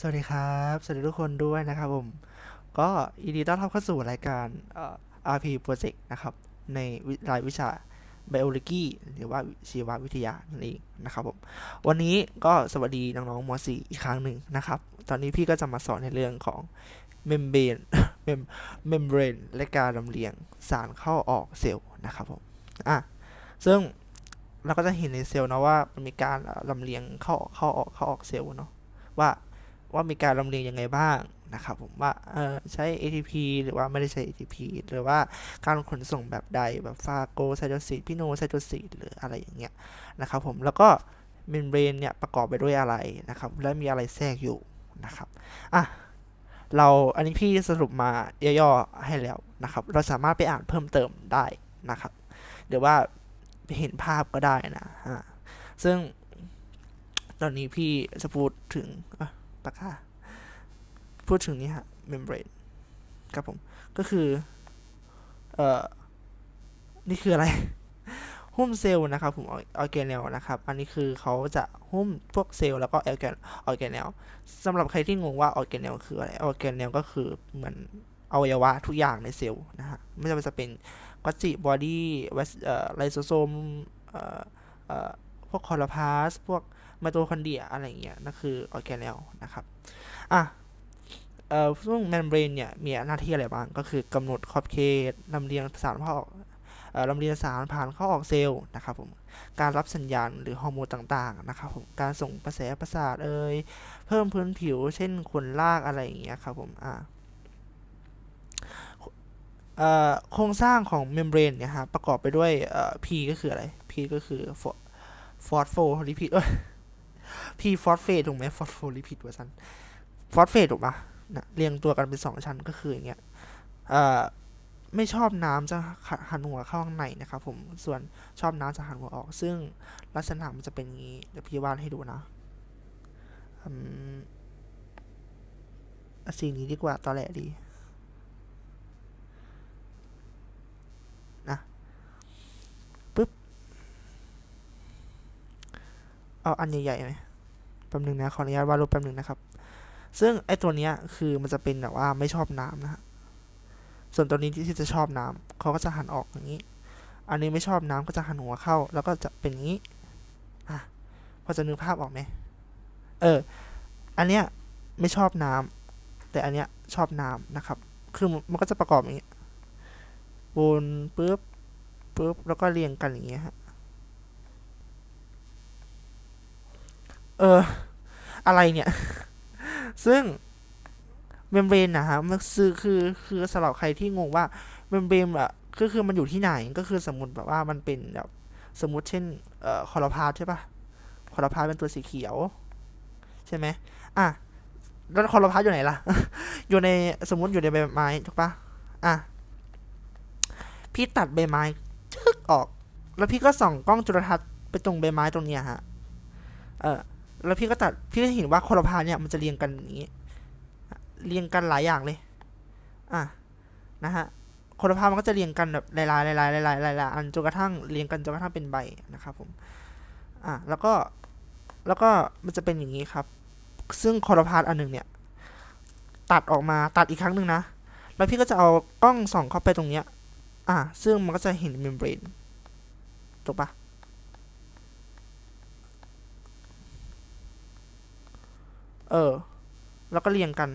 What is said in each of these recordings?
สวัสดีครับ สวัสดีทุกคนด้วยนะครับผม ก็ยินดีต้อนรับเข้าสู่รายการเอ่อ RP Project นะครับ ในรายวิชา Biology หรือว่าชีววิทยานั่นเองนะครับผม วันนี้ก็สวัสดีน้องๆม .4 อีกครั้งหนึ่งนะครับ ตอนนี้พี่ก็จะมาสอนในเรื่องของ membrane membrane และการลำเลียงสารเข้าออกเซลล์นะครับผม อะ ซึ่งเราก็จะเห็นในเซลล์นะว่ามันมีการลำเลียงเข้าเข้าออกเข้าออกเซลล์เนาะว่า ว่ามีการลำเลียงยังไงบ้างนะครับผมว่าใช้ ATP หรือว่าไม่ได้ใช้ ATP หรือว่าการขนส่งแบบใดแบบฟาโกไซโตซิสพิโนไซโตซิสหรืออะไรอย่างเงี้ยนะครับผมแล้วก็เมมเบรนเนี่ยประกอบไปด้วยอะไรนะครับและมีอะไรแทรกอยู่นะครับอะเราอันนี้พี่สรุปมาย่อๆให้แล้วนะครับ เราสามารถไปอ่านเพิ่มเติมได้นะครับหรือว่าเห็นภาพก็ได้นะฮะซึ่งตอนนี้พี่จะพูดถึง อะปากกาพูดถึงนี่ฮะ membrane ครับผม ก็คือ เอ่อ นี่คืออะไร หุ้มเซลล์นะครับผมออร์แกเนลนะครับ อันนี้คือเขาจะหุ้มพวกเซลล์แล้วก็ออร์แกนออร์แกเนลสำหรับใครที่งงว่าออร์แกเนลคืออะไรออร์แกเนลก็คือเหมือนอวัยวะทุกอย่างในเซลล์นะฮะ ไม่ว่าจะเป็นกัจจิบอดี้เอ่อไลโซโซมเอ่อเอ่อพวกคอลพาสพวก ไมโตคอนเดรียอะไรอย่างเงี้ยนั่นคือออร์แกเนลนะครับอะเอ่อซึ่งเมมเบรนเนี่ยมีหน้าที่อะไรบ้างก็คือกำหนดขอบเขตลำเลียงสารเข้าออกเอ่อลำเลียงสารผ่านเข้าออกเซลล์นะครับผมการรับสัญญาณหรือฮอร์โมนต่างๆนะครับผมการส่งกระแสประสาทเอ่ยเพิ่มพื้นผิว เช่นขนลากอะไรอย่างเงี้ยครับผมอะเอ่อโครงสร้างของเมมเบรนเนี่ยฮะประกอบไปด้วยเอ่อ P ก็คืออะไร P ก็คือฟอสโฟลิพิด พีฟอสเฟตถูกไหมฟอสโฟลิพิดเวอร์ชันฟอสเฟตถูกปะนะเรียงตัวกันเป็นสองชั้นก็คืออย่างเงี้ยเอ่อไม่ชอบน้ำจะหันหัวเข้าข้างในนะครับผมส่วนชอบน้ำจะหันหัวออก ซึ่งลักษณะมันจะเป็นอย่างนี้เดี๋ยวพี่วาดให้ดูนะอืมเอาสีนี้ดีกว่าตอนแรกดีนะปึ๊บเอาอันใหญ่ๆไหม แป๊บหนึงนะขออนุญาตวาดรูปแป๊บหนึงนะครับ ซึ่งไอตัวเนี้ยคือมันจะเป็นแบบว่าไม่ชอบน้ำนะฮะส่วนตัวนี้ที่จะชอบน้ำเขาก็จะหันออกอย่างนี้ อันนี้ไม่ชอบน้ำก็จะหันหัวเข้า แล้วก็จะเป็นอย่างนี้อะพอจะนึกภาพออกไหมเออ อันเนี้ยไม่ชอบน้ำแต่อันเนี้ยชอบน้ำนะครับ คือมันก็จะประกอบอย่างนี้วนปุ๊บปุ๊บแล้วก็เรียงกันอย่างเงี้ยฮะ เออ อะไรเนี่ย ซึ่งเมมเบรนนะฮะมันคือคือคือสำหรับใครที่งงว่าเมมเบรนอะคือคือมันอยู่ที่ไหนก็คือสมมติแบบว่ามันเป็นแบบสมมติเช่นเอ่อคอร์พาใช่ปะคอร์พาเป็นตัวสีเขียว ใช่ไหมอะแล้วคอร์พาอยู่ไหนล่ะ อยู่ในสมมติอยู่ในใบไม้ถูกปะอะพี่ตัดใบไม้ชึกออก แล้วพี่ก็ส่องกล้องจุลทรรศน์ไปตรงใบไม้ตรงเนี้ยฮะ เออ แล้วพี่ก็ตัดพี่ก็เห็นว่าโคโลพาเนี่ยมันจะเรียงกันอย่างนี้เรียงกันหลายอย่างเลย อะนะฮะโคโลพามันก็จะเรียงกันแบบหลายๆหลายๆหลายๆหลายๆอันจนกระทั่งเรียงกันจนกระทั่งเป็นใบนะครับผมอะแล้วก็แล้วก็มันจะเป็นอย่างนี้ครับ ซึ่งโคโลพาอันหนึ่งเนี่ยตัดออกมาตัดอีกครั้งหนึ่งนะ แล้วพี่ก็จะเอากล้องส่องเข้าไปตรงเนี้ย อะซึ่งมันก็จะเห็นเมมเบรนถูกปะ เออ แล้วก็เรียงกัน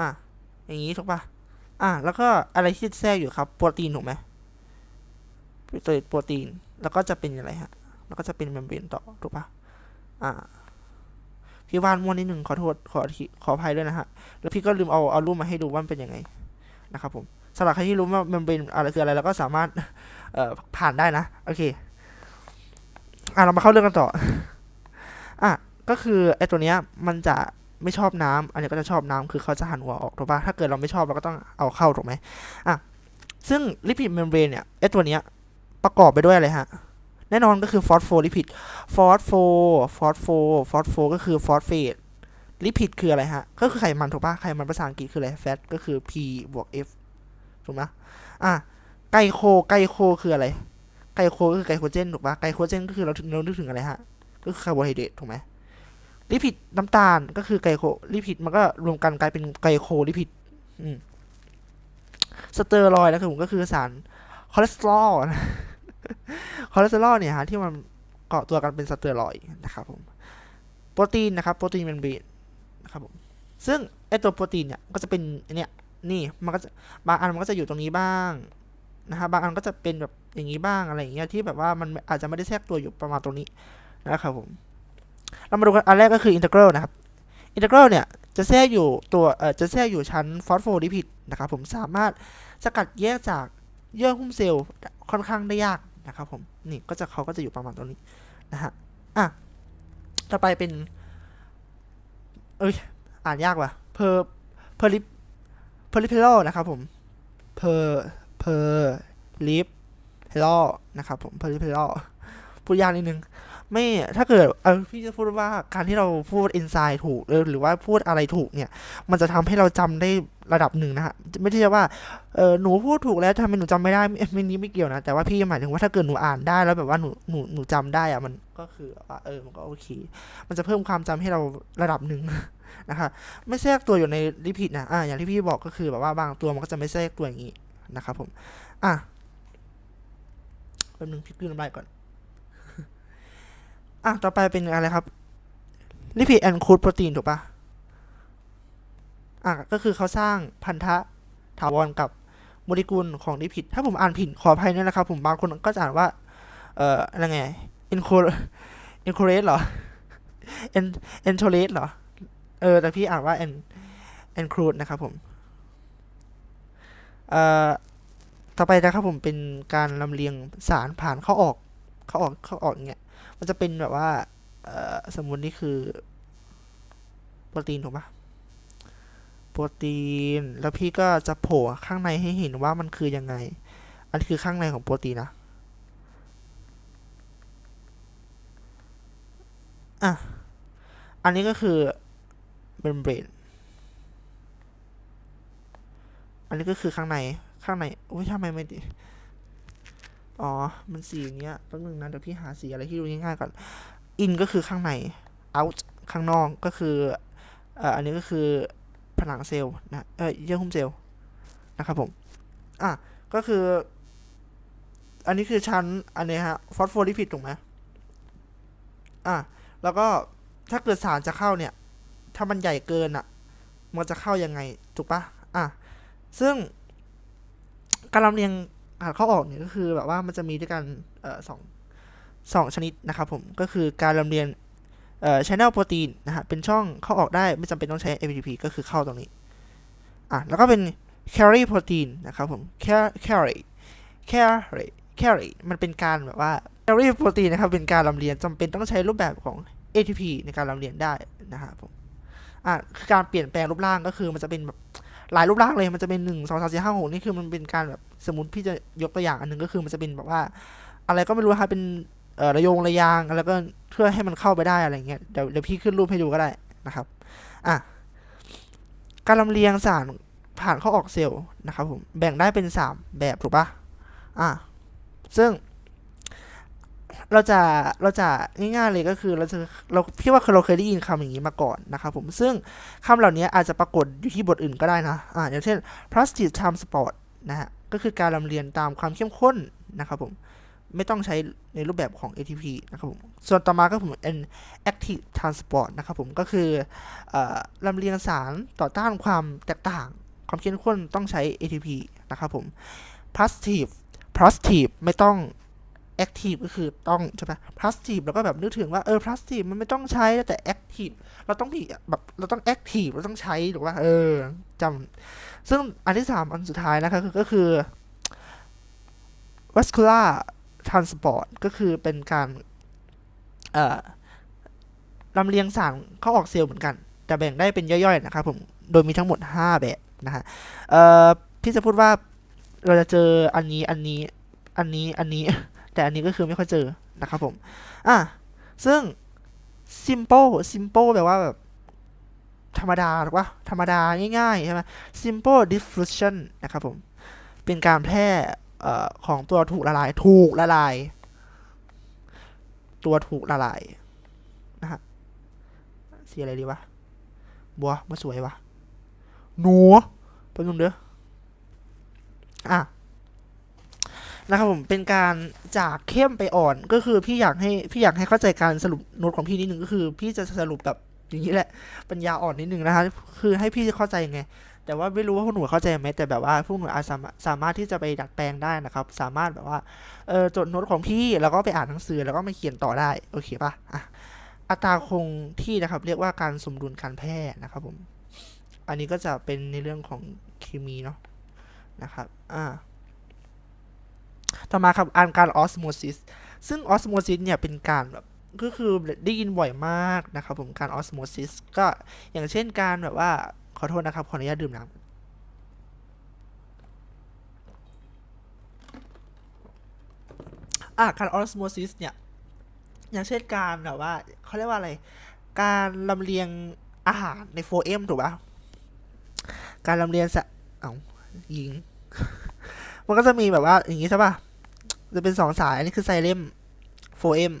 อะ อย่างนี้ถูกปะอะ แล้วก็อะไรที่แทรกอยู่ครับ โปรตีนถูกไหมโปรตีนโปรตีน แล้วก็จะเป็นอะไรฮะ แล้วก็จะเป็นเมมเบรนต่อถูกปะอะพี่วาดมั่วนิดหนึ่งขอโทษขอทีขออภัยด้วยนะฮะ แล้วพี่ก็ลืมเอาเอารูปมาให้ดูว่ามันเป็นยังไงนะครับผมสำหรับใครที่รู้ว่าเมมเบรนอะไรคืออะไร แล้วก็สามารถเอ่อผ่านได้นะ โอเค อะเรามาเข้าเรื่องกันต่อ อะก็คือไอ้ตัวเนี้ยมันจะไม่ชอบน้ำอันนี้ก็จะชอบน้ำคือเขาจะหันหัวออกถูกปะถ้าเกิดเราไม่ชอบเราก็ต้องเอาเข้าถูกไหมอะซึ่งลิปิดเมมเบรนเนี่ยไอ้ตัวเนี้ยประกอบไปด้วยอะไรฮะ แน่นอนก็คือฟอสโฟลิพิดฟอสโฟฟอสโฟฟอสโฟก็คือฟอสเฟตลิพิดคืออะไรฮะ ก็คือไขมันถูกปะไขมันภาษาอังกฤษคืออะไรแฟตก็คือ P บวก F ถูกไหมอะไกโคไกโคคืออะไร ไกลโคก็คือไกลโคเจนถูกปะไกลโคเจนก็คือเราถึงเรานึกถึงอะไรฮะ ก็คือคาร์โบไฮเดรตถูกไหมลิพิดน้ำตาลก็คือไกลโคลิพิดมันก็รวมกันกลายเป็นไกลโคลิพิดอืมสเตอรอยด์นะครับผมก็คือสารคอเลสเตอรอลนะคอเลสเตอรอลเนี่ยฮะที่มันเกาะตัวกันเป็นสเตอรอยด์นะครับผมโปรตีนนะครับโปรตีนเมมเบรนนะครับผมซึ่งไอตัวโปรตีนเนี่ยก็จะเป็นอันเนี่ยนี่มันก็จะบางอันมันก็จะอยู่ตรงนี้บ้าง นะฮะบางอันก็จะเป็นแบบอย่างนี้บ้างอะไรอย่างเงี้ยที่แบบว่ามันอาจจะไม่ได้แทรกตัวอยู่ประมาณตรงนี้นะครับผมเรามาดูกันอันแรกก็คืออินเทกรัลนะครับอินเทกรัลเนี่ยจะแทรกอยู่ตัวเอ่อจะแทรกอยู่ชั้นฟอสโฟลิพิดนะครับผมสามารถสกัดแยกจากเยื่อหุ้มเซลล์ค่อนข้างได้ยากนะครับผมนี่ก็จะเขาก็จะอยู่ประมาณตรงนี้นะฮะอะต่อไปเป็น เอ้ยอ่านยากว่ะเพอร์เพอลิเพอลิเพลนะครับผมเพอร์ เพอลิฟเพลนะครับผมเพอลิเพลพูดยากนิดนึง ไม่ถ้าเกิดเออพี่จะพูดว่าการที่เราพูด e n นไซ e ถูกหรือหรือว่าพูดอะไรถูกเนี่ย มันจะทำให้เราจำได้ระดับหนึ่งนะฮะไม่ใช่ว่าเออหนูพูดถูกแล้วทำไมหนูจำไม่ได้ไม่นี้ไม่เกี่ยวนะ แต่ว่าพี่หมายถึงว่าถ้าเกิดหนูอ่านได้แล้วแบบว่าหนูหนูหนูจำได้อะมันก็คือว่าเออมันก็โอเค มันจะเพิ่มความจำให้เราระดับหนึ่งนะคะไม่แทรกตัวอยู่ในลิพิดนะอ่าอย่างที่พี่บอกก็คือแบบว่าบางตัวมันก็จะไม่แทรกตัวอย่างนี้ นะครับผม อะแป๊บนึงพี่กลืนน้ำลายก่อน อะ ต่อไปเป็นอะไรครับลิพิดแอนคูดโปรตีนถูกปะอะ ก็คือเขาสร้างพันธะถาวรกับโมเลกุลของลิพิด ถ้าผมอ่านผิดขออภัยด้วยนะครับ ผมบางคนก็จะอ่านว่า เอ่ออะไรไงอินโคอินโคเรสเหรอเอนเอนโทเรสเหรอ เออ แต่พี่อ่านว่า en encrude นะครับผม ต่อไปนะครับผมเป็นการลำเลียงสารผ่านเข้าออกเข้าออกเข้าออกเงี้ยมันจะเป็นแบบว่าสมมุตินี่คือโปรตีนถูกปะโปรตีนแล้วพี่ก็จะโผล่ข้างในให้เห็นว่ามันคือยังไง อันนี้คือข้างในของโปรตีนนะอะอันนี้ก็คือเมมเบรน อันนี้ก็คือข้างในข้างในโอ้ยทำไมไม่ดีอ๋อ มันสีอย่างเงี้ยแป๊บนึงนะเดี๋ยวพี่หาสีอะไรที่ดูง่ายๆก่อน in ก็คือข้างใน out ข้างนอกก็คือเอ่ออันนี้ก็คือผนังเซลล์นะเออเยื่อหุ้มเซลล์นะครับผมอะก็คือ อันนี้คือชั้นอันนี้ฮะฟอสโฟลิพิดถูกไหมอะแล้วก็ถ้าเกิดสารจะเข้าเนี่ย ถ้ามันใหญ่เกินอะ่ะ มันจะเข้ายังไงถูกปะอะ ซึ่งการลำเลียงผ่านเข้าออกเนี่ยก็คือแบบว่ามันจะมีด้วยกันออสองสองชนิดนะครับผมก็คือการลำเลียงเอ่อ channel โปรตีนนะฮะเป็นช่องเข้าออกได้ไม่จำเป็นต้องใช้ ATP ก็คือเข้าตรงนี้อะแล้วก็เป็น carry โปรตีนนะครับผม carry carry carry มันเป็นการแบบว่า carry โปรตีนนะครับเป็นการลำเลียงจำเป็นต้องใช้รูปแบบของ ATP ในการลำเลียงได้นะครับผมอะคือการเปลี่ยนแปลงรูปร่างก็คือมันจะเป็นแบบ หลายรูปร่างเลยมันจะเป็นหนึ่งสองสามสี่ห้าหกนี่คือมันเป็นการแบบสมมติพี่จะยกตัวอย่างอันหนึ่งก็คือมันจะเป็นแบบว่า อะไรก็ไม่รู้ครับเป็นเอ่อระยงระยางแล้วก็เพื่อให้มันเข้าไปได้อะไรเงี้ยเดี๋ยวเดี๋ยวพี่ขึ้นรูปให้ดูก็ได้นะครับอะการลำเลียงสารผ่านเข้าออกเซลล์นะครับผมแบ่งได้เป็นสามแบบถูกปะอะซึ่ง เราจะเราจะง่ายๆเลยก็คือเราจะเราพี่ว่าเราเคยได้ยินคำอย่างนี้มาก่อนนะครับผมซึ่งคำเหล่านี้อาจจะปรากฏอยู่ที่บทอื่นก็ได้นะอ่าอย่างเช่น plastic transport นะฮะก็คือการลำเลียงตามความเข้มข้นนะครับผมไม่ต้องใช้ในรูปแบบของ ATP นะครับผม ส่วนต่อมาก็ผม an active transport นะครับผมก็คือเอ่อลำเลียงสารต่อต้านความแตกต่าง ความเข้มข้นต้องใช้ ATP นะครับผม passive passive ไม่ต้อง active ก็คือต้องใช่ไหม passive แล้วก็แบบนึกถึงว่าเออ passive มันไม่ต้องใช้แต่ active เราต้องมีแบบเราต้อง active เราต้องใช้หรือว่าเออจำซึ่งอันที่สามอันสุดท้ายนะครับก็คือ vascular transport ก็คือเป็นการเอ่อลำเลียงสารเข้าออกเซลล์เหมือนกัน แต่แบ่งได้เป็นย่อยๆนะครับผมโดยมีทั้งหมด 5 แบบนะฮะเอ่อพี่จะพูดว่าเราจะเจออันนี้อันนี้ อันนี้อันนี้ แต่อันนี้ก็คือไม่ค่อยเจอนะครับผม อะ ซึ่ง simple simple แปลว่าแบบ ธรรมดาหรือว่าธรรมดาง่ายๆใช่ไหม simple diffusion นะครับผม เป็นการแพร่ของตัวถูกละลายถูกละลาย ตัวถูกละลายนะฮะสีอะไรดีวะบัวมาสวยวะหนูไปนุ่นงเด้ออะ นะครับผมเป็นการจากเข้มไปอ่อนก็คือพี่อยากให้พี่อยากให้เข้าใจการสรุปโน้ตของพี่นิดนึงก็คือ พี่จะสรุปแบบอย่างนี้แหละปัญญาอ่อนนิดนึงนะคะคือให้พี่เข้าใจไง แต่ว่าไม่รู้ว่าพวกหนูเข้าใจไหมแต่แบบว่าพวกหนูอาจสามารถที่จะไปดัดแปลงได้นะครับ สามารถแบบว่าเออจดโน้ตของพี่แล้วก็ไปอ่านหนังสือแล้วก็มาเขียนต่อได้โอเคปะ่ะอัตราคงที่นะครับ เรียกว่าการสมดุลการแพร่นะครับผมอันนี้ก็จะเป็นในเรื่องของเคมีเนาะนะครับอ่า ต่อมาครับอ่านการออสโมซิสซึ่งออสโมซิสเนี่ยเป็นการแบบก็คือได้ยินบ่อยมากนะครับผมการออสโมซิสก็อย่างเช่นการแบบว่าขอโทษนะครับ ขออนุญาตดื่มน้ำอะการออสโมซิสเนี่ย อย่างเช่นการแบบว่าเขาเรียกว่าอะไร การลำเลียงอาหารในโฟมถูกปะการลำเลียงสะเอายิง มันก็จะมีแบบว่าอย่างนี้ใช่ปะจะเป็นสองสาย อันนี้คือไซเลมโฟเอม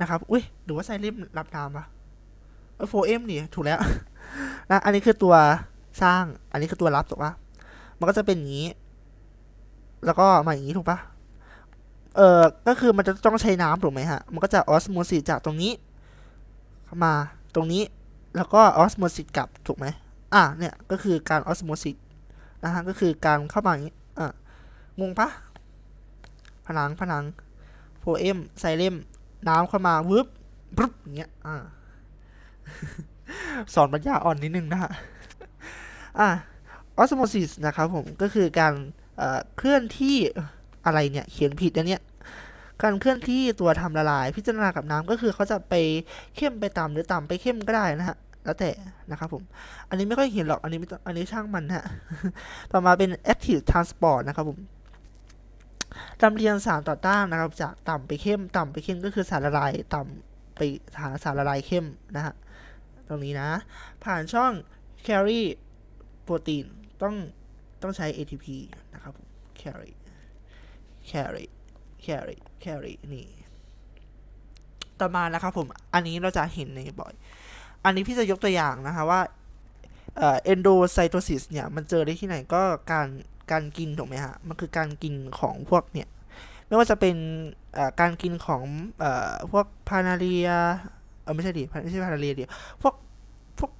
นะครับ อุ้ยหรือว่าไซเลมรับน้ำปะโฟเอมนี่ถูกแล้วนะอันนี้คือตัวสร้าง อันนี้คือตัวรับถูกปะมันก็จะเป็นอย่างนี้ แล้วก็มาอย่างนี้ถูกปะเออก็คือมันจะต้องใช้น้ำถูกไหมฮะ มันก็จะออสโมซิสจากตรงนี้มาตรงนี้ แล้วก็ออสโมซิสกลับถูกไหมอะเนี่ยก็คือการออสโมซิส นะฮะ ก็คือการเข้ามาอย่างนี้อะงงปะผนังผนังโฟเอมไซเลมน้ำเข้ามาวึบปุ๊บอย่างเงี้ยอ่าสอนปัญญาอ่อนนิดนึงนะฮะอะออสโมซิสนะครับผมก็คือการเคลื่อนที่อะไรเนี่ยเขียนผิดนะเนี่ยการเคลื่อนที่ตัวทำละลาย พิจารณากับน้ำก็คือเขาจะไปเข้มไปต่ำหรือต่ำไปเข้มก็ได้นะฮะ แล้วแต่นะครับผม อันนี้ไม่ค่อยเห็นหรอก อันนี้องอันนี้ช่างมันฮะ ต่อมาเป็น active transport นะครับผมลำเลียงสารต่อต้านนะครับ จากต่ำไปเข้ม ต่ำไปเข้มก็คือสารละลายต่ำไปหาสารละลายเข้มนะฮะ ตรงนี้นะ ผ่านช่อง carry โปรตีนต้องต้องใช้ ATP นะครับผม carry carry carry carry นี่ ต่อมานะครับผม อันนี้เราจะเห็นในบ่อย อันนี้พี่จะยกตัวอย่างนะคะว่าเอ่อ endocytosis เนี่ยมันเจอได้ที่ไหนก็การการกินถูกไหมฮะ มันคือการกินของพวกเนี่ย ไม่ว่าจะเป็นการกินของอพวกพานาเรียเออไม่ใช่ดิไม่ใช่พานาเรียดิพวกพวก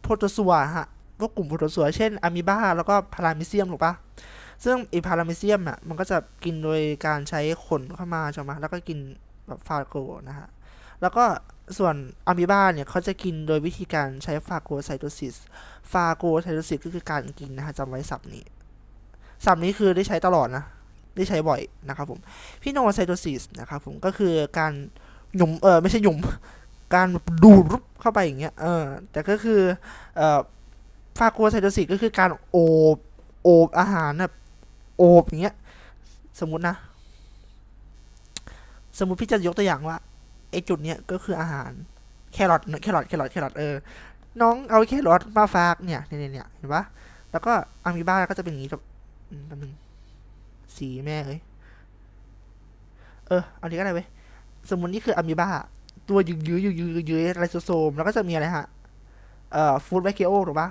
โปรโตซัวฮะพวกกลุ่มโปรโตซัวเช่นอะมีบาแล้วก็พารามิเซียมถูกปะซึ่งอีพารามิเซียมอะมันก็จะกินโดยการใช้ขนเข้ามาใช่ไหมแล้วก็กินแบบฟาโกนะฮะแล้วก็ ส่วนอะมีบาเนี่ยเขาจะกินโดยวิธีการใช้ฟาโกไซโตซิส ฟาโกไซโตซิสก็คือการกินนะฮะจำไว้ศัพท์นี้ ศัพท์นี้คือได้ใช้ตลอดนะ ได้ใช้บ่อยนะครับผมพี่โนไซโตซิสนะครับผมก็คือการหยุมเออไม่ใช่หยุม การดูดเข้าไปอย่างเงี้ยเออแต่ก็คือเอ่อฟาโกไซโตซิสก็คือการโอบโอบอาหารแบบโอบอย่างเงี้ยสมมตินะ สมมติพี่จะยกตัวอย่างว่า อจุดเนี้ยก็คืออาหารแครอทแครอทแครอทแครอทเออ น้องเอาแครอทมาฝากเนี่ยเนี่ยเนี่ยเห็นปะแล้วก็อะมีบ้าก็จะเป็นอย่างนี้แบบแป๊บนึงสีแม่เอ้ยเออเอานี้ก็ได้เว้ยสมมตินี่คืออะมีบ้าตัวยืดยืดยืดยืดยืดไรโซโซม แล้วก็จะมีอะไรฮะ เอ่อฟูดไวเคโอถูกปะ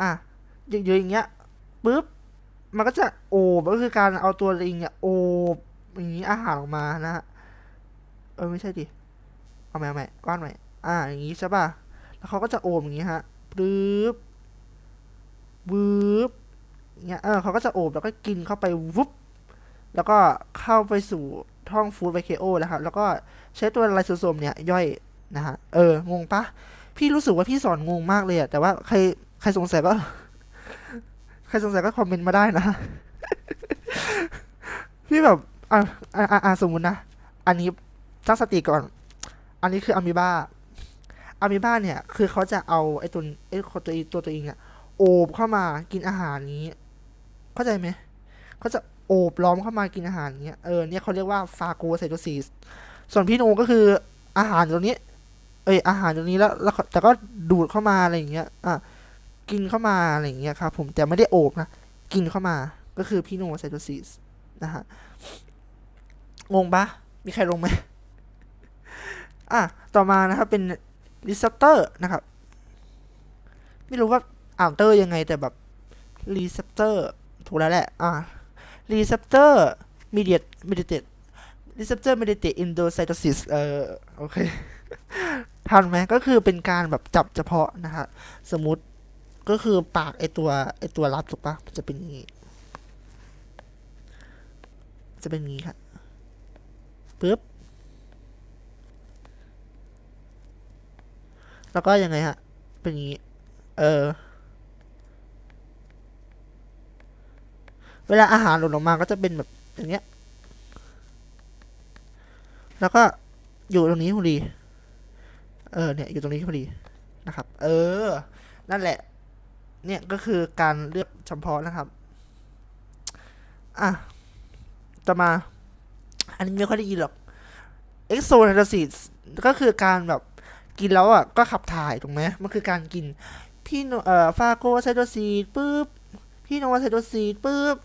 อะยืดยืดอย่างเงี้ยปุ๊บมันก็จะโอบก็คือการเอาตัวลิงเนี่ยโอบอย่างนี้อาหารออกมานะฮะเออไม่ใช่ดิ เอาใหม่เอาใหม่วาดใหม่อ่าอย่างนี้ใช่ป่ะแล้วเขาก็จะโอบอย่างนี้ฮะปึ๊บปึ๊บเงี้ยเออเขาก็จะโอบแล้วก็กินเข้าไปวุบแล้วก็เข้าไปสู่ท้องฟูดไวเคโอแล้วครับ แล้วก็ใช้ตัวไลโซโซมเนี่ยย่อยนะฮะ เออ งงปะ พี่รู้สึกว่าพี่สอนงงมากเลยอะแต่ว่าใครใครสงสัยปะใครสงสัยก็คอมเมนต์มาได้นะ พี่แบบ อ่าอ่าอ่าสมมุตินะ อันนี้ตั้งสติก่อน อันนี้คืออะมีบาอะมีบาเนี่ยคือเขาจะเอาไอ้ตัวไอ้ตัวตัวตัวเองอะโอบเข้ามากินอาหารนี้ เข้าใจไหมเขาจะโอบล้อมเข้ามากินอาหารเนี้ยเออเนี่ยเขาเรียกว่าฟาโกไซโตซิสส่วนพี่โนก็คืออาหารตรงนี้ เอยอาหารตรงนี้แล้วแล้วแต่ก็ดูดเข้ามาอะไรอย่างเงี้ยอะกินเข้ามาอะไรอย่างเงี้ยครับผมแต่ไม่ได้โอบนะกินเข้ามาก็คือพี่โนไซโตซิสนะฮะงงปะมีใครลงไหม อะต่อมานะครับเป็น receptor นะครับ ไม่รู้ว่าอ่านเตอร์ยังไงแต่แบบ receptor ถูกแล้วแหละ อะ receptor mediate mediate receptor mediate endocytosis เออโอเคทันไหมก็คือเป็นการแบบจับเฉพาะนะฮะสมมติก็คือปากไอตัวไอตัวรับถูกปะจะเป็นอย่างนี้ จะเป็นอย่างนี้ครับปึ๊บ แล้วก็ยังไงฮะ เป็นอย่างนี้ เออ เวลาอาหารหล่นลงมาก็จะเป็นแบบอย่างเงี้ย แล้วก็อยู่ตรงนี้พอดี เออ เนี่ย อยู่ตรงนี้พอดีนะครับ เออ นั่นแหละ เนี่ยก็คือการเลือกเฉพาะนะครับ อะต่อมา อันนี้ไม่ค่อยได้ยินหรอก exocytosis ก็คือการแบบ กินแล้วอะก็ขับถ่ายถูกไหมมันคือการกินพี่โนเอ่อฟาโกไซโตซีดปุ๊บพี่โนไซโตซีดปุ๊บ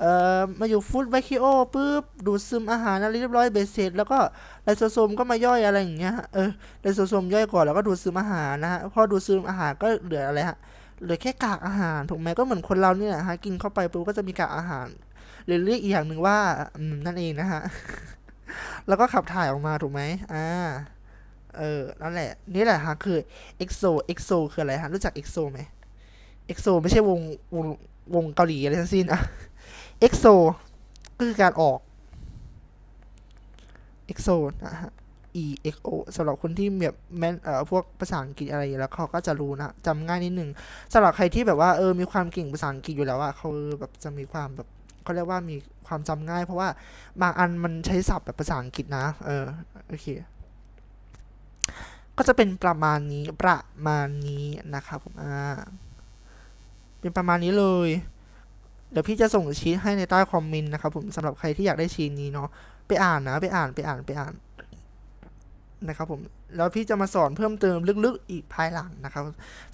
เอ่อมาอยู่ฟูดไบคิโอปุ๊บดูดซึมอาหารอะไรเรียบร้อยเบสเสร็จแล้วก็ไลโซโซมก็มาย่อยอะไรอย่างเงี้ยฮะเออไลโซโซมย่อยก่อนแล้วก็ดูดซึมอาหารนะฮะพอดูดซึมอาหารก็เหลืออะไรฮะเหลือแค่กากอาหารถูกไหมก็เหมือนคนเราเนี่ยนะฮะกินเข้าไปปุ๊บก็จะมีกากอาหารหรือเรียกอีกอย่างหนึ่งว่านั่นเองนะฮะแล้วก็ขับถ่ายออกมาถูกไหมอ่า เออ นั่นแหละ นี่แหละฮะคือ EXO EXO คืออะไรฮะ รู้จัก EXO ไหม EXO ไม่ใช่วงวงวงเกาหลีอะไรทั้งสิ้นอะ EXO ก็คือการออก EXO นะฮะ E X O สำหรับคนที่แบบแม่นเอ่อพวกภาษาอังกฤษอะไรแล้วเขาก็จะรู้นะจำง่ายนิดนึงสำหรับใครที่แบบว่าเออมีความเก่งภาษาอังกฤษอยู่แล้วอะเขาแบบจะมีความแบบเขาเรียกว่ามีความจำง่าย เพราะว่าบางอันมันใช้ศัพท์แบบภาษาอังกฤษนะ เออโอเค ก็จะเป็นประมาณนี้ประมาณนี้นะครับผมอ่าเป็นประมาณนี้เลย เดี๋ยวพี่จะส่งชีทให้ในใต้คอมเมนต์นะครับผมสำหรับใครที่อยากได้ชีทนี้เนาะไปอ่านนะไปอ่านไปอ่านไปอ่านนะครับผมแล้วพี่จะมาสอนเพิ่มเติมลึกๆอีกภายหลังนะครับ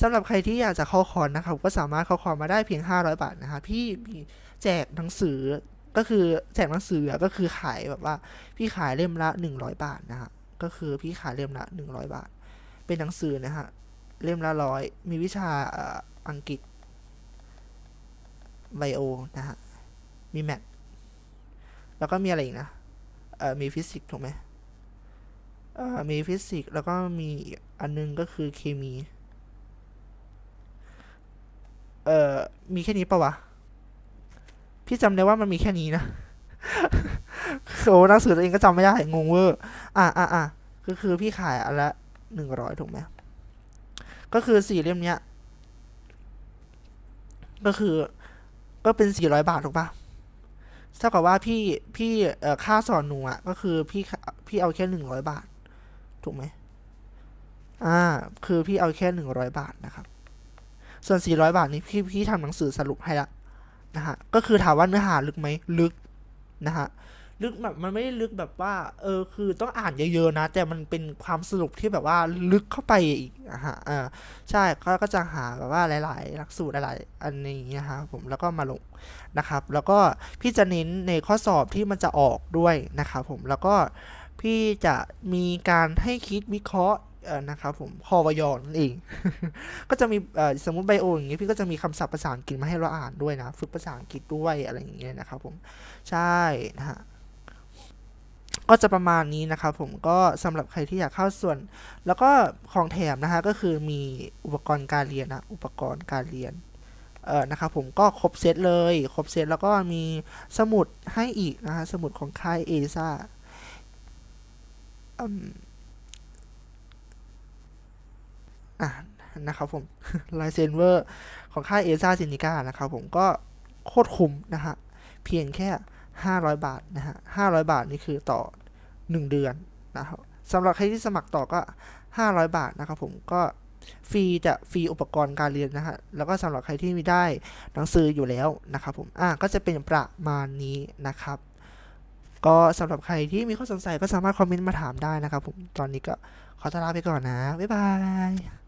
สำหรับใครที่อยากจะเข้าคอร์สนะครับ ก็สามารถเข้าคอร์สมาได้เพียง 500 บาทนะฮะพี่มีแจกหนังสือก็คือแจกหนังสือก็คือขายแบบว่า พี่ขายเล่มละ 100 บาทนะฮะก็คือพี่ขายเล่มละ 100 บาท เป็นหนังสือนะฮะ เล่มละร้อย มีวิชาอังกฤษไบโอนะฮะ มีแมทแล้วก็มีอะไรอีกนะ เอ่อ มีฟิสิกส์ถูกไหมเอ่อ มีฟิสิกส์แล้วก็มีอันนึงก็คือเคมี เอ่อ มีแค่นี้ปะวะ พี่จำได้ว่ามันมีแค่นี้นะโอ้หนังสือตัวเองก็จำไม่ได้ งงเวอร์ อะอะอะก็คือพี่ขายอันละ หนึ่งร้อยถูกไหมก็คือสี่เล่มเนี้ย ก็คือก็เป็นสี่ร้อยบาทถูกปะเท่ากับว่าพี่พี่เอ่อค่าสอนหนูอะ ก็คือพี่พี่เอาแค่หนึ่งร้อยบาท ถูกไหมอ่า คือพี่เอาแค่หนึ่งร้อยบาทนะครับ ส่วน400บาทนี้พี่พี่ทำหนังสือสรุปให้ละนะฮะก็คือถามว่าเนื้อหาลึกไหมลึกนะฮะ ลึกแบบมันไม่ได้ลึกแบบว่า เออ คือต้องอ่านเยอะๆนะ แต่มันเป็นความสรุปที่แบบว่าลึกเข้าไปอีกนะฮะอ่าใช่ก็ก็จะหาแบบว่าหลาย ๆ หลักสูตรหลายๆอันนี้นะฮะผมแล้วก็มาลงนะครับ แล้วก็พี่จะเน้นในข้อสอบที่มันจะออกด้วยนะครับผมแล้วก็พี่จะมีการให้คิดวิเคราะห์เออนะครับผมพอวยนั่นเอง ก็จะมีเออสมมติไบโออย่างเงี้ยพี่ก็จะมีคำศัพท์ภาษาอังกฤษมาให้เราอ่านด้วยนะ ฝึกภาษาอังกฤษด้วยอะไรอย่างเงี้ยนะครับผม ใช่นะฮะ ก็จะประมาณนี้นะครับผมก็สำหรับใครที่อยากเข้าส่วน แล้วก็ของแถมนะฮะก็คือมีอุปกรณ์การเรียนนะอุปกรณ์การเรียนเอ่อนะครับผมก็ครบเซตเลย ครบเซตแล้วก็มีสมุดให้อีกนะฮะสมุดของค่ายเอซ่าอืมอะนะครับผมลายเซนเวอร์ของค่ายเอซ่าซินิก้านะครับผมก็โคตรคุ้มนะฮะเพียงแค่ 500 บาทนะฮะ500 บาทนี่คือต่อ 1 เดือนนะครับสำหรับใครที่สมัครต่อก็ 500 บาทนะครับผมก็ฟรีจะฟรีอุปกรณ์การเรียนนะฮะแล้วก็สำหรับใครที่มีได้หนังสืออยู่แล้วนะครับผมอะก็จะเป็นประมาณนี้นะครับ ก็สำหรับใครที่มีข้อสงสัยก็สามารถคอมเมนต์มาถามได้นะครับผมตอนนี้ก็ขอตลาไปก่อนนะ บ๊ายบาย